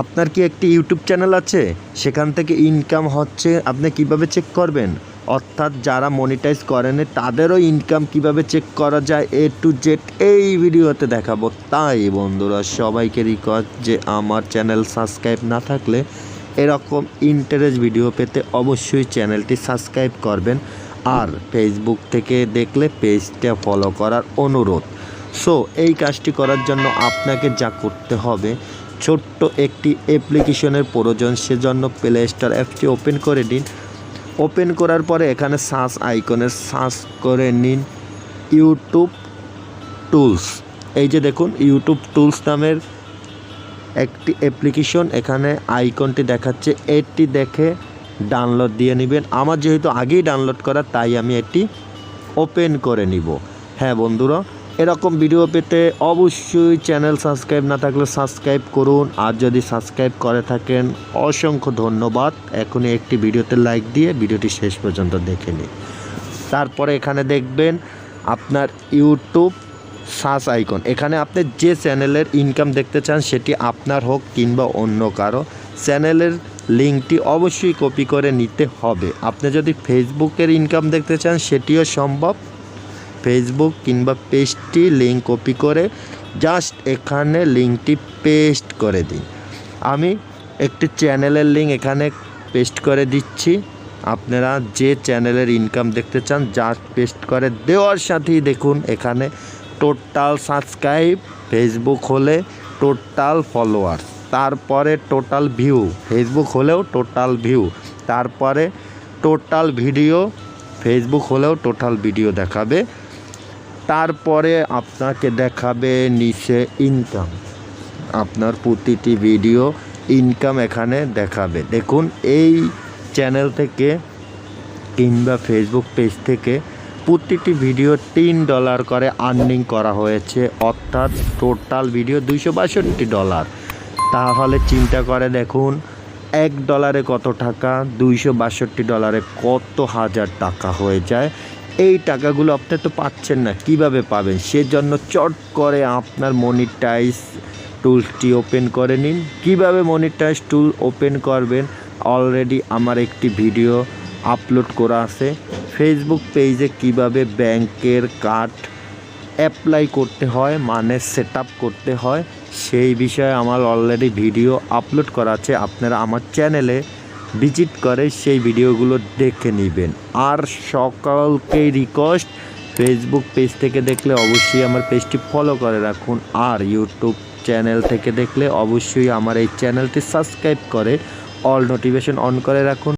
আপনার কি একটি ইউটিউব চ্যানেল আছে? সেখান থেকে ইনকাম হচ্ছে, আপনি কীভাবে চেক করবেন? অর্থাৎ যারা মনিটাইজ করেনি, তাদেরও ইনকাম কীভাবে চেক করা যায়? এ টু জেড এই ভিডিওতে দেখাবো। তাই বন্ধুরা, সবাইকে রিকোয়েস্ট যে আমার চ্যানেল সাবস্ক্রাইব না থাকলে এরকম ইন্টারেস্ট ভিডিও পেতে অবশ্যই চ্যানেলটি সাবস্ক্রাইব করবেন। আর ফেসবুক থেকে দেখলে পেজটা ফলো করার অনুরোধ। সো এই কাজটি করার জন্য আপনাকে যা করতে হবে ছোট্ট একটি অ্যাপ্লিকেশনের প্রয়োজন। সেজন্য প্লে স্টোর অ্যাপটি ওপেন করে নিন। ওপেন করার পরে এখানে সার্চ আইকনের সার্চ করে নিন ইউটিউব টুলস এই যে দেখুন ইউটিউব টুলস নামের একটি অ্যাপ্লিকেশন। এখানে আইকনটি দেখাচ্ছে। এটি দেখে ডাউনলোড দিয়ে নেবেন। আমার যেহেতু আগেই ডাউনলোড করা, তাই আমি এটি ওপেন করে নিব। হ্যাঁ বন্ধুরা এরকম ভিডিও পেতে অবশ্যই চ্যানেল সাবস্ক্রাইব না থাকলে সাবস্ক্রাইব করুন। আর যদি সাবস্ক্রাইব করে থাকেন, অসংখ্য ধন্যবাদ। এখনই একটি ভিডিওতে লাইক দিয়ে ভিডিওটি শেষ পর্যন্ত দেখে নিন। তারপরে এখানে দেখবেন আপনার ইউটিউব সার্চ আইকন এখানে আপনি যে চ্যানেলের ইনকাম দেখতে চান, সেটি আপনার হোক কিংবা অন্য কারও চ্যানেলের লিঙ্কটি অবশ্যই কপি করে নিতে হবে। আপনি যদি ফেসবুকের ইনকাম দেখতে চান, সেটিও সম্ভব। ফেসবুক কিংবা পেজটি লিঙ্ক কপি করে জাস্ট এখানে লিঙ্কটি পেস্ট করে দিন। আমি একটি চ্যানেলের লিঙ্ক এখানে পেস্ট করে দিচ্ছি। আপনারা যে চ্যানেলের ইনকাম দেখতে চান জাস্ট পেস্ট করে দেওয়ার সাথেই দেখুন এখানে টোটাল সাবস্ক্রাইব ফেসবুক হলে টোটাল ফলোয়ার তারপরে টোটাল ভিউ ফেসবুক হলেও টোটাল ভিউ তারপরে টোটাল ভিডিও ফেসবুক হলেও টোটাল ভিডিও দেখাবে। তারপরে আপনাকে দেখাবে নিচে ইনকাম আপনার প্রতিটি ভিডিও ইনকাম এখানে দেখাবে। দেখুন, এই চ্যানেল থেকে কিংবা ফেসবুক পেজ থেকে প্রতিটি ভিডিও তিন ডলার করে আর্নিং করা হয়েছে। অর্থাৎ টোটাল ভিডিও দুইশো বাষট্টি ডলার তাহলে চিন্তা করে দেখুন, এক ডলারে কত টাকা, দুইশো বাষট্টি ডলারে কত হাজার টাকা হয়ে যায়। এই টাকাগুলো আপনি তো পাচ্ছেন না, কীভাবে পাবেন? সেজন্য চট করে আপনার মনিটাইজ টুলসটি ওপেন করে নিন। কীভাবে মনিটাইজ টুল ওপেন করবেন? অলরেডি আমার একটি ভিডিও আপলোড করা আছে। ফেসবুক পেজে কীভাবে ব্যাংকের কার্ড অ্যাপ্লাই করতে হয় মানে সেট করতে হয়, সেই বিষয়ে আমার অলরেডি ভিডিও আপলোড করা আছে। আপনারা আমার চ্যানেলে ভিজিট করে সেই ভিডিওগুলো দেখে নেবেন। আর সকলকে রিকোয়েস্ট ফেসবুক পেজ থেকে দেখলে অবশ্যই আমার পেজটি ফলো করে রাখুন। আর ইউটিউব চ্যানেল থেকে দেখলে অবশ্যই আমার এই চ্যানেলটি সাবস্ক্রাইব করে অল নোটিফিকেশন অন করে রাখুন।